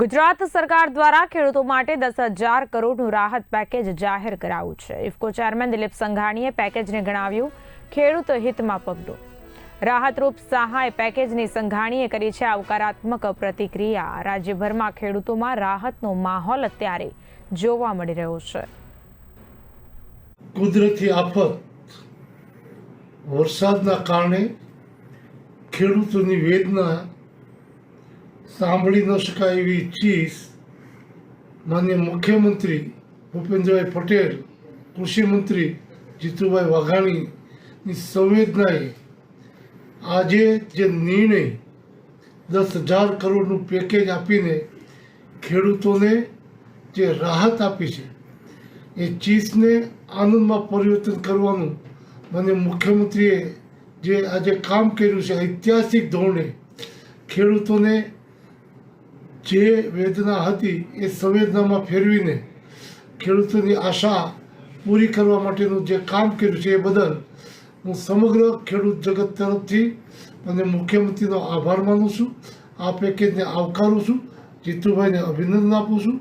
ગુજરાત સરકાર દ્વારા ખેડૂતો માટે દસ હજાર કરોડનું રાહત પેકેજ જાહેર કરાયું છે. ઇફકો ચેરમેન દિલીપ સંઘાણીએ પેકેજને ગણાવ્યું ખેડૂત હિતમાં પગલું. રાહતરૂપ સહાય પેકેજની સંઘાણીએ કરી છે આવકારાત્મક પ્રતિક્રિયા. રાજ્યભરમાં ખેડૂતોમાં રાહતનો માહોલ અત્યારે જોવા મળી રહ્યો છે. કુદરતી આફત, વરસાદના કારણે ખેડૂતોની વેદના સાંભળી ન શકાય એવી ચીજ માન્ય મુખ્યમંત્રી ભૂપેન્દ્રભાઈ પટેલ કૃષિમંત્રી જીતુભાઈ વાઘાણીની સંવેદનાએ આજે જે નિર્ણય દસ હજાર કરોડનું પેકેજ આપીને ખેડૂતોને જે રાહત આપી છે, એ ચીજને આનંદમાં પરિવર્તન કરવાનું મને મુખ્યમંત્રીએ જે આજે કામ કર્યું છે ઐતિહાસિક ધોરણે ખેડૂતોને જે વેદના હતી એ સંવેદનામાં ફેરવીને ખેડૂતોની આશા પૂરી કરવા માટેનું જે કામ કર્યું છે એ બદલ હું સમગ્ર ખેડૂત જગત તરફથી અને મુખ્યમંત્રીનો આભાર માનું છું. આ પેકેજને આવકારું છું. જીતુભાઈને અભિનંદન આપું છું.